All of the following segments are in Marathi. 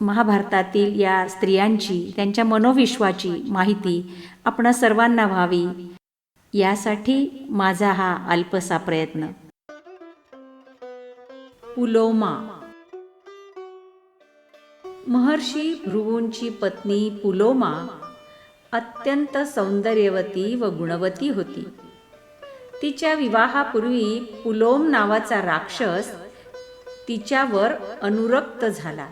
महाभारतातील या स्त्रियांची त्यांच्या मनोविश्वाची माहिती आपण सर्वांना व्हावी. यासाठी माझा हा अल्पसा प्रयत्न. पुलोमा. महर्षी भृगूंची पत्नी पुलोमा अत्यंत सौंदर्यवती व गुणवती होती. तिच्या विवाहापूर्वी पुलोम नावाचा राक्षस तिच्यावर अनुरक्त झाला.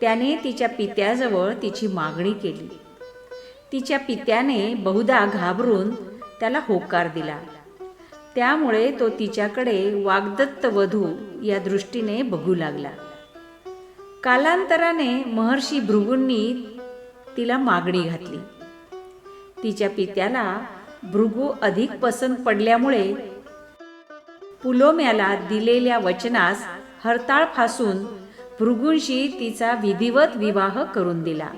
त्याने तिच्या पित्याजवळ तिची मागणी केली. तिच्या पित्याने बहुधा घाबरून त्याला होकार दिला. त्यामुळे तो तिच्याकडे वाग्दत्त वधू या दृष्टीने बघू लागला. कालांतराने महर्षी भृगूंनी तिला मागणी घातली. तिच्या पित्याला भृगू अधिक पसंत पडल्यामुळे पुलोम्याला दिलेल्या वचनास हरताळ फासून भृगूंशी तिचा विधिवत विवाह करून दिला.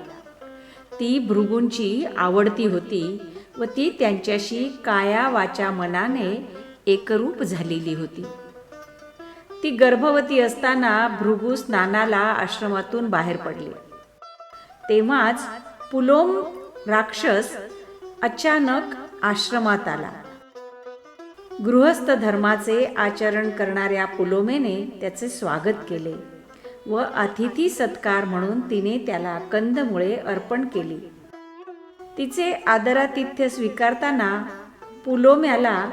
ती भृगूंची आवडती होती व ती त्यांच्याशी काया वाचा मनाने एकरूप झालेली होती. ती गर्भवती असताना भृगू स्नानाला आश्रमातून बाहेर पडले. तेव्हाच पुलोम राक्षस अचानक आश्रमात आला. गृहस्थ धर्माचे आचरण करणाऱ्या पुलोमेने त्याचे स्वागत केले. व अतिथी सत्कार म्हणून तिने त्याला कंदमुळे अर्पण केली. तिचे आदरातिथ्य स्वीकारताना पुलोम्याला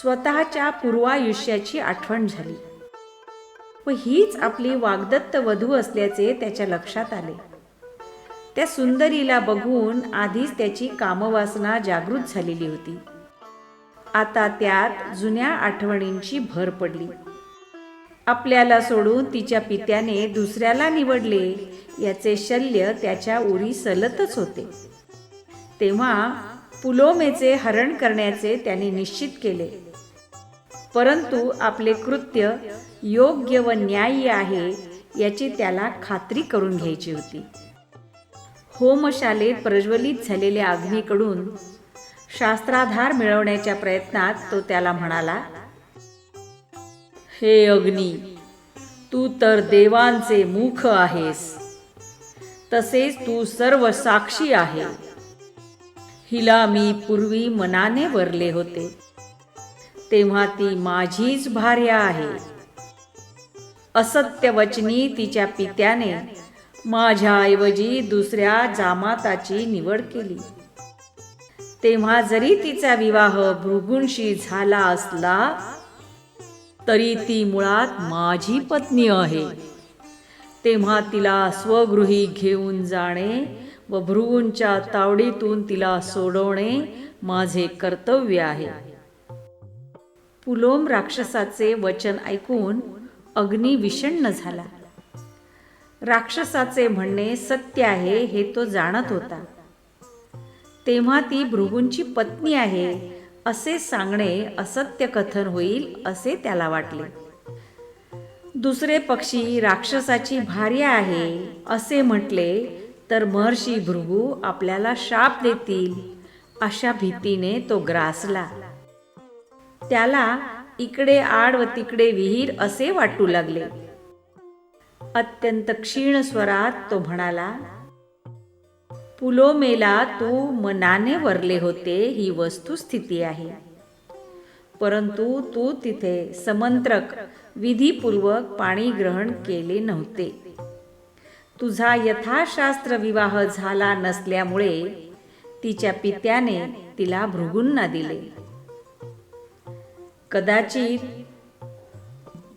स्वतःच्या पूर्वायुष्याची आठवण झाली. व हीच आपली वाग्दत्त वधू असल्याचे त्याच्या लक्षात आले. त्या सुंदरीला बघून आधीच त्याची कामवासना जागृत झालेली होती. आता त्यात जुन्या आठवणींची भर पडली. आपल्याला सोडून तिच्या पित्याने दुसऱ्याला निवडले. याचे शल्य त्याच्या उरी सलतच होते. तेव्हा पुलोमेचे हरण करण्याचे त्याने निश्चित केले. परंतु आपले कृत्य योग्य व न्याय्य आहे याची त्याला खात्री करून घ्यायची होती. होमशालेत प्रज्वलित झालेल्या अग्नीकडून शास्त्राधार मिळवण्याच्या प्रयत्नात तो त्याला म्हणाला हे अग्नी तू तर देवांचे मुख आहेस. तसेच तू सर्व साक्षी आहे. हिला मी पूर्वी मनाने वरले होते. तेव्हा ती माझीच भार्या आहे. असत्य वचनी तिच्या पित्याने माझ्याऐवजी दुसऱ्या जामाताची निवड केली. तेव्हा जरी तिचा विवाह भृगुंशी झाला असला तरी ती मुळात माझी पत्नी आहे. तेव्हा तिला स्वगृही घेऊन जाणे व भृगूंच्या तावडीतून तिला सोडवणे माझे कर्तव्य आहे. पुलोम राक्षसाचे वचन ऐकून अग्नी विषण्ण झाला. राक्षसाचे म्हणणे सत्य आहे हे तो जाणत होता. तेव्हा ती भृगूंची पत्नी आहे असे सांगणे असत्य कथन होईल असे त्याला वाटले. दुसरे पक्षी राक्षसाची भार्या आहे असे म्हटले तर महर्षी भृगू आपल्याला शाप देतील. अशा भीतीने तो ग्रासला. त्याला इकडे आड व तिकडे विहीर असे वाटू लागले. अत्यंत क्षीण स्वरात तो म्हणाला पुलोमेला तू मनाने वरले होते ही वस्तुस्थिती आहे. परंतु तू तिथे समंत्रक विधीपूर्वक पाणी ग्रहण केले नव्हते. तुझा यथाशास्त्र विवाह झाला नसल्यामुळे तिच्या पित्याने तिला भृगूंना दिले. कदाचित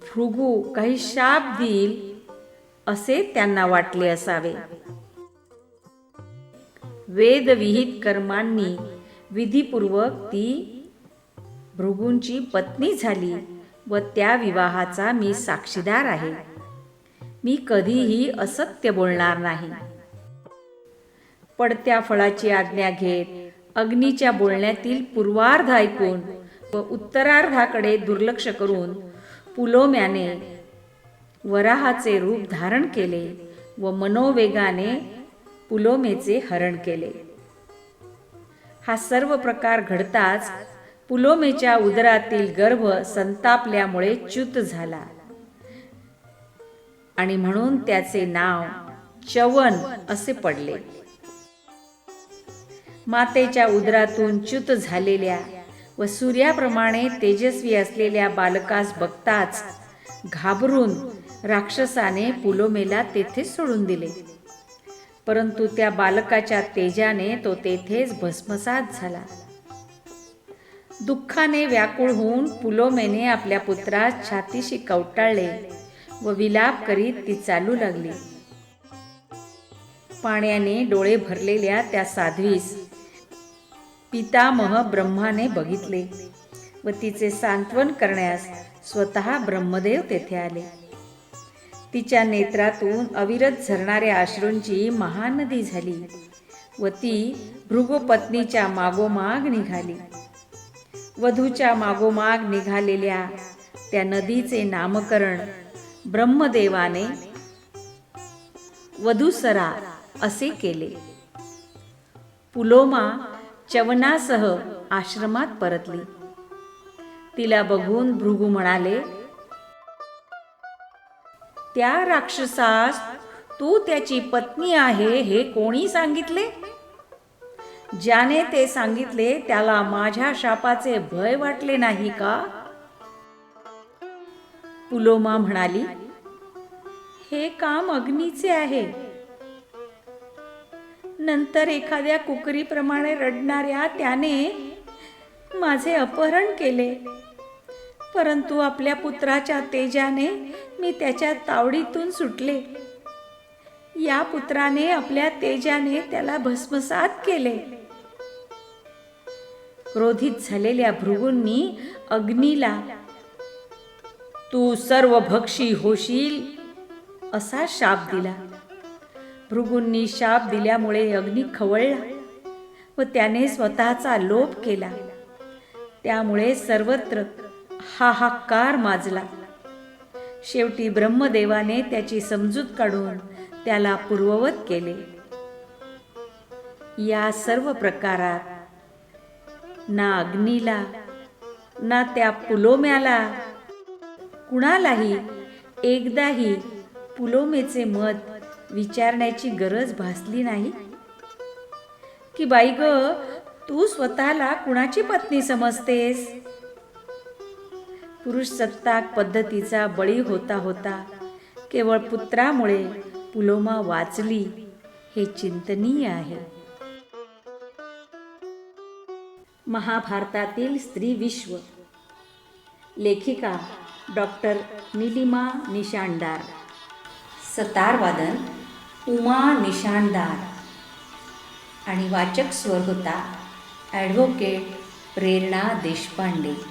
भृगू काही शाप देईल असे त्यांना वाटले असावे. वेदविहित कर्मांनी विधीपूर्वक ती भृगूंची पत्नी झाली व त्या विवाहाचा मी साक्षीदार आहे. मी कधीही असत्य बोलणार नाही. पडत्या फळाची आज्ञा घेत अग्नीच्या बोलण्यातील पूर्वार्ध ऐकून व उत्तरार्धाकडे दुर्लक्ष करून पुलोम्याने वराहाचे रूप धारण केले व मनोवेगाने पुलोमेचे हरण केले. हा सर्व प्रकार घडताच पुलोमेच्या उदरातील गर्भ संतापल्यामुळे च्युत झाला. आणि म्हणून त्याचे नाव चवन असे पडले. मातेच्या उदरातून च्युत झालेल्या व सूर्याप्रमाणे तेजस्वी असलेल्या बालकास बघताच घाबरून राक्षसाने पुलोमेला तेथे सोडून दिले. परंतु त्या बालकाच्या तेजाने तो तेथेच भस्मसात झाला. दुःखाने व्याकुळ होऊन पुलोमेने आपल्या पुत्रास छातीशी कवटाळले व विलाप करीत ती चालू लागली. पाण्याने डोळे भरलेल्या त्या साध्वीस पितामह ब्रह्माने बघितले व तिचे सांत्वन करण्यास स्वतः ब्रह्मदेव तेथे आले. तिच्या नेत्रातून अविरत झरणाऱ्या अश्रूंची महानदी झाली व ती भृगुपत्नीच्या मागोमाग निघाली. वधूच्या मागोमाग निघालेल्या त्या नदीचे नामकरण ब्रह्मदेवाने वधूसरा असे केले. पुलोमा चवनासह आश्रमात परतली. तिला बघून भृगू म्हणाले त्या राक्षसास तू त्याची पत्नी आहे हे कोणी सांगितले? ज्याने ते सांगितले त्याला माझ्या शापाचे भय वाटले नाही का? पुलोमा म्हणाली हे काम अग्नीचे आहे. नंतर एखाद्या कुकरीप्रमाणे रडणाऱ्या त्याने माझे अपहरण केले. परंतु आपल्या पुत्राच्या तेजाने मी त्याच्या तावडीतून सुटले. या पुत्राने आपल्या तेजाने त्याला भस्मसात केले. क्रोधित झालेल्या भृगूंनी अग्नीला तू सर्व भक्षी होशील? असा शाप दिला. भृगूंनी शाप दिल्यामुळे अग्नी खवळला व त्याने स्वतःचा लोप केला. त्यामुळे सर्वत्र हाहाकार माजला. शेवटी ब्रह्मदेवाने त्याची समजूत काढून त्याला पूर्ववत केले. या सर्व प्रकारात ना अग्नीला ना त्या पुलोम्याला कुणालाही एकदाही पुलोमेचे मत विचारण्याची गरज भासली नाही. की बाई ग तू स्वतःला कुणाची पत्नी समजतेस? पुरुष सत्ताक पद्धतीचा बळी होता होता. केवळ पुत्रामुळे पुलोमा वाचली हे चिंतनीय आहे. महाभारतातील स्त्री विश्व. लेखिका डॉक्टर निलिमा निशाणदार सतारवादन उमा निशाणदार आणि वाचक स्वर होता ॲडव्होकेट प्रेरणा देशपांडे.